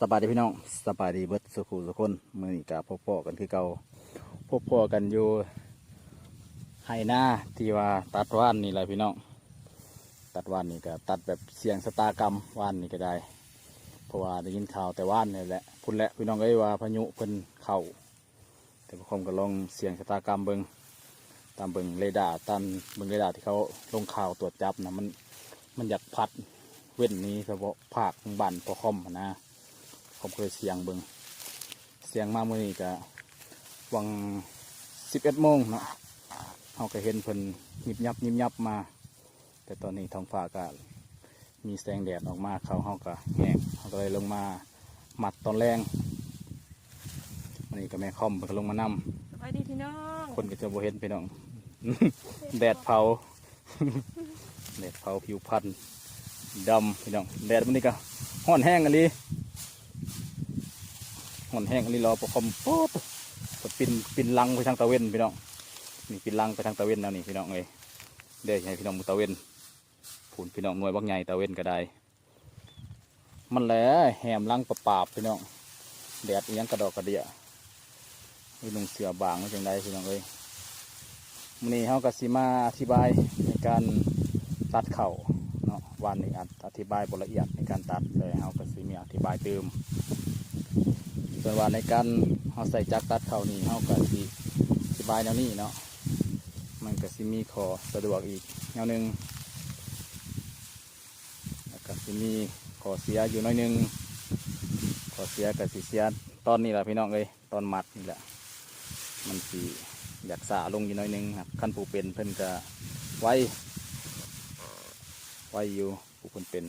สบายดีพี่น้องสบายดีเบิร์ดสุขุสุคนมือนีกับพ่อพ่อกันคือเก่าพ่อพ่อกันอยู่ไห้หน้าที่ว่าตัดว่านนี่แหละพี่น้องตัดว่านนี่ก็ตัดแบบเสียงสตากรรมว่านนี่ก็ได้ เพราะว่าได้ยินข่าวแต่ว่านนี่แหละพุ่นแหละพี่น้องเอ้ว่าพายุเพิ่นเข้าแต่พวกผมก็ลองเสียงสตากรรมเบิงตามเบิงเรดาร์ตามเบิงเรดาร์ที่เขาลงข่าวตรวจจับนะมันมันอยากพัดเว้นนี้เฉพาะภาคบ้านพอคอมนะ ผมเคยเสียงเบิงเสียงมาเมื่อนี้ก็วังสิบเอ็ดโมงเนาะเขาก็เห็นเพิ่นยิบยับยิบยับมา แต่ตอนนี้ท้องฟ้าก็มีแสงแดดออกมาเขาเขาก็แห้งเขาก็เลยลงมาหมัดตอนแรงวันนี้ก็แม่คอมเพิ่นก็ลงมานสวัสดีพี่น้องำคนก็จะบ่เห็นพี่น้อง แดดเผา แดดเผาผิวพันธุ์ดำพี่น้องแดดมันนี่ก็ห่อนแห้งอันนี้ หอนแห้งอันนี้รอประคอมป๊ดก็ปินปินลังไปทางตะเวนพี่น้องนี่ปินลังไปทางตะเวนแล้วนี่พี่น้องเอ้ยเดี๋ยวให้พี่น้องมือตะเวนผูนพี่น้องหน่วยบักใหญ่ตะเวนก็ได้ มันแหละแหมลังประปาบพี่น้องแดดยังกระดอกกระเดียนี่ลงเสือบางไม่จังไดพี่น้องเอ้ยมื้อนี้เฮาก็สิมาอธิบายในการตัดเข่าเนาะวันนี้อธิบายบละเอียดในการตัดเลยเราก็สิมีอธิบายเติม ส่วนว่าในการเราใส่จักรตัดเข่านี่เราก็สิอธิบายแนวนี้เนาะมันก็สิมีขอสะดวกอีกแนวหนึ่งแล้วก็สิมีขอเสียอยู่น้อยนึงขอเสียกับสิเสียตอนนี้แหละพี่น้องเอ้ยตอนมัดนี่แหละมันสิอยากสาลงอยู่น้อยนึงครับขั้นผูเป็นเพิ่นก็ไว้ไว้อยู่ผู้คนเป็น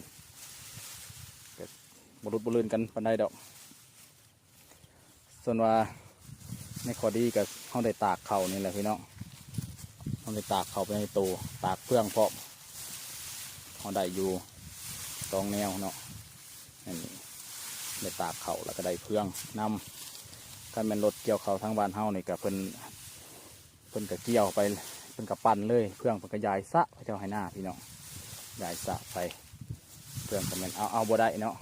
ก็บรุษบรุนกันปันไดดอก ส่วนว่าในข้อดีกับเขาได้ตากเข่านี่แหละพี่น้องเขาได้ตากเข่าไปในตัวตากเพื่องพร้อมเขาได้อยู่ตองแนวเนาะนี่ได้ตากเข่าแล้วก็ได้เพื่องนำถ้าเป็นรถเกี่ยวเข่าทั้งบ้านเฮานี่กับเพิ่นเพิ่นกับเกี่ยวไปเพิ่นกับปั่นเลยเพื่องเพิ่นกระยายสะพระเจ้าให้หน้าพี่น้องยายสะไปเพื่อนก็แมันเอาเอาบ่ได้เนาะ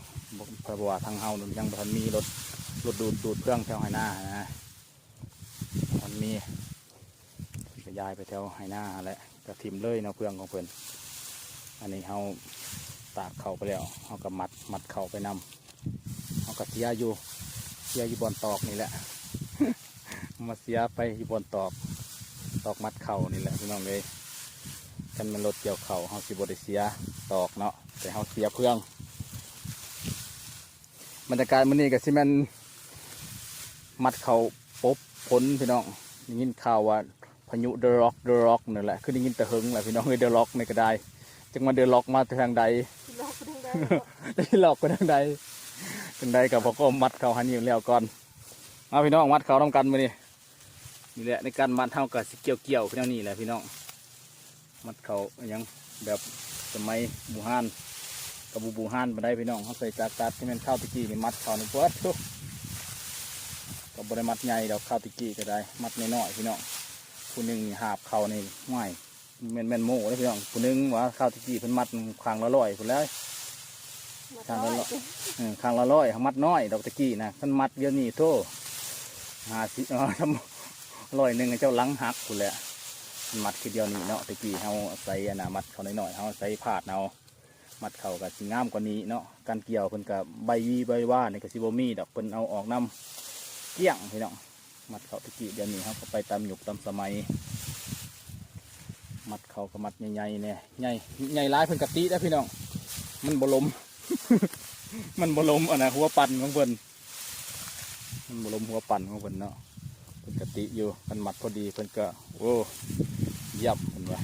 เพราะว่าทางเฮายังบ่ทันมีรถ รถดูดดูดเครื่องแถวไหหน้านะมันมีก็ยายไปแถวไหหน้าแหละก็ทิมเลยเนาะเพื่องของเพิ่อนอันนี้เฮาตากเข่าไปแล้วเฮาก็มัดมัดเข่าไปนำเฮาก็เสียอยู่เสียอยู่บอนตอกนี่แหละ มาเสียไปอยู่บอนตอกตอกมัดเข่านี่แหละพี่น้องเลยกันมันรถเกี่ยวเข่าเฮาสิบได้เสียตอกเนาะแต่เฮาเสียเพื่องบรรยากาศมื้อนี้ก็สิม่น มัดเขาปบพ้นพี่น้องได้ยินข่าวว่าพายุเดอะร็อกเดอะร็อกนั่นแหละคือได้ยินแต่หึงแหละพี่น้องเอ้ยเดอะร็อกนี่ก็ไดจังมาเดอะร็อกมาทางใดพี่น้องไปทางใดได้หลอกไปทางใดทางใดกับพอก็มัดเขาหันอยู่แล้วก่อนเอาพี่น้องมัดเขาต้องกันมานี่นี่แหละในการมัดเท่ากับสิเกี่ยวเกี่ยวพี่น้องนี่แหละพี่น้องมัดเขาอหยังแบบสมัยบูฮานกับบูบูฮานมาได้พี่น้องเขาใส่จากตัดที่มันเข้าตะกี้นี่มัดเขาในปวดทุก กับบริมัดใหญ่ดอกข้าวตะกี้ก็ได้ มัดน้อยๆพี่น้องผู้หนึ่งนี่หาบเขานี่ง่ายแม่นแม่นๆโม่เลยพี่น้องผู้หนึ่งว่าข้าวตะกี้เพิ่นมัดคางละร้อยคนแล้วทางละร้อยเออข้างละร้อยมัดน้อยดอกตะกี้นะมันมัดเดียวนี้โทหาสิเออทำร้อยหนึ่งเจ้าหลังหักกูแหละมันมัดคือเดียวนี้เนาะตะกี้เฮาใส่อันนะมัดเขาหน่อยๆเฮาใส่ผาดเอามัดเขากับสิงามกว่านี้เนาะการเกี่ยวเพิ่นกับใบวีใบว่านี่ก็สิบ่มีดอกเพิ่นเอาออกนํ เกี้ยงพี่น้องมัดเขาตะกี้เดี๋ยวนี้เฮาก็ไปตามยุคตามสมัย มัดเขาก็มัดใหญ่ๆเนี่ยใหญ่ใหญ่ร้ายเพิ่นกะติได้พี่น้อง มันบลม มันบลมอะนะหัวปั่นของเพิ่นมันบลมหัวปั่นของเพิ่นเนาะเพิ่นกะติอยู่เพิ่นมัดพอดีเพิ่นก็โอ้ยับเพิ่นว่า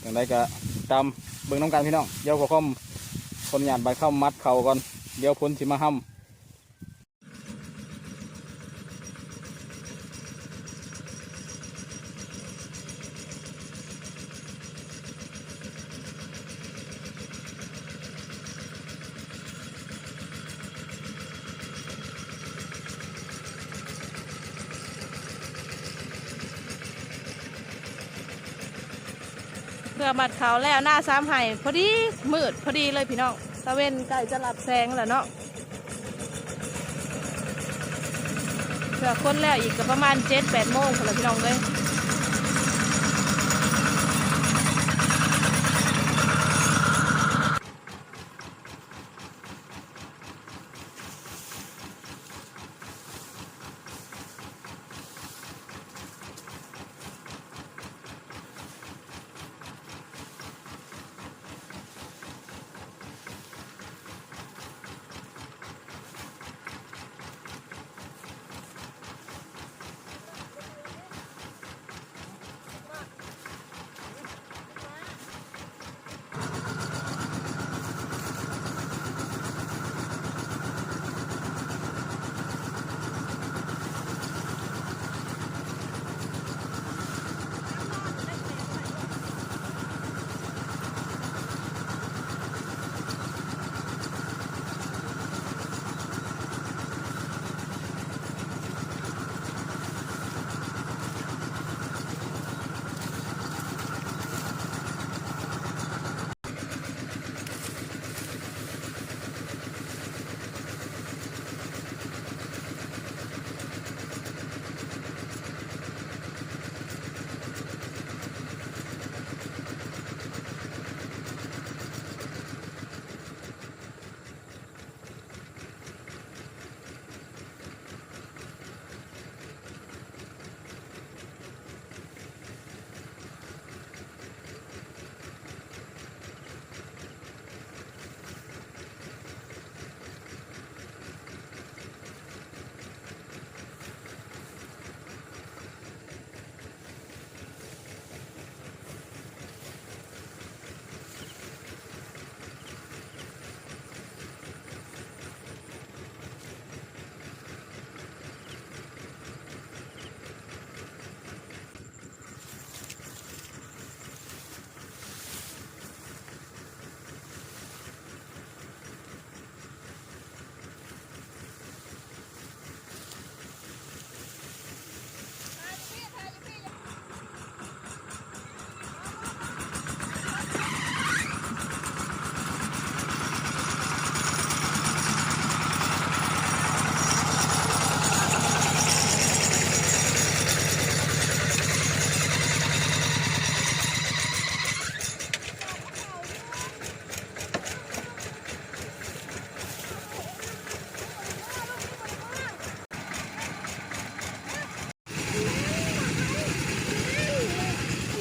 อย่างไรก็ตามเบิ่งน้ำกันพี่น้องเดี๋ยวขอคอมคนหยาดใบเข้ามัดเข่าก่อนเดี๋ยวพ้นสิมาห้ำ พื่อบัดเขาแล้วหน้าซ้ำไห้พอดีมืดพอดีเลยพี่น้องตะเวนใกล้จะหลับแสงแล้วเนาะเพื่อคนแล้วอีกก็ประมาณเจ็ดแปดโมงคนละพี่น้องเลย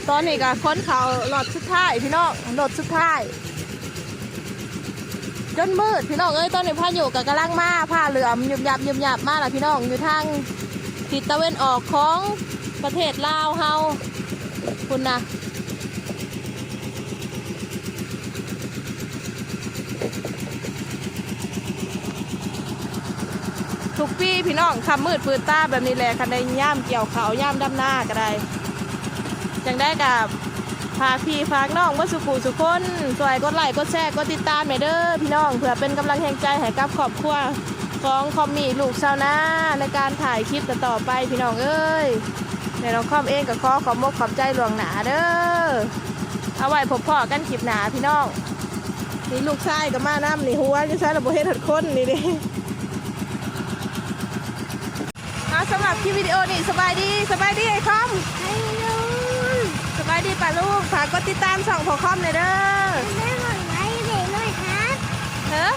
ตอนนี้ก็ค้นเขาหลอดสุดท้ายพี่น้องหลอดสุดท้ายจนมืดพี่น้องเอ้ยตอนนี้พายุกับกำลังมาผ้าเหลือมยุบยับยุบยับมาแล้วพี่น้องอยู่ทางทิศตะเวนออกของประเทศลาวเฮาคุณนะทุกปีพี่น้องคำมืดปืนตาแบบนี้แหละคันได้ย่ามเกี่ยวเขาย่ามดำหน้าก็ได้ จังได้กับฝากพี่ฝากน้องว่าสุขุสุคนสวยกดไลค์กดแชร์กดติดตามหน่เด้อพี่น้องเพื่อเป็นกำลังแห่งใจให้กับครอบครัวของคอมมี่ลูกชาวนาในการถ่ายคลิปต่อไปพี่น้องเอ้ยในเราคอมเองกับขอขอบมกขอบใจหลวงหนาเด้อเอาไว้พบพ่อกันคลิปหนาพี่น้องนี่ลูกชายกับมาน้ำนี่หัวจะใช้ระบบเฮ็ดหัดคนนี่ดิเอาสำหรับคลิปวิดีโอนี่สบายดีสบายดีไอ้คอม ไปดีป่ะลูกฝากกดติดตามสองพอคอมเลยเด้อไม่หน่อไหมเด็กน่อยครับเฮ้อ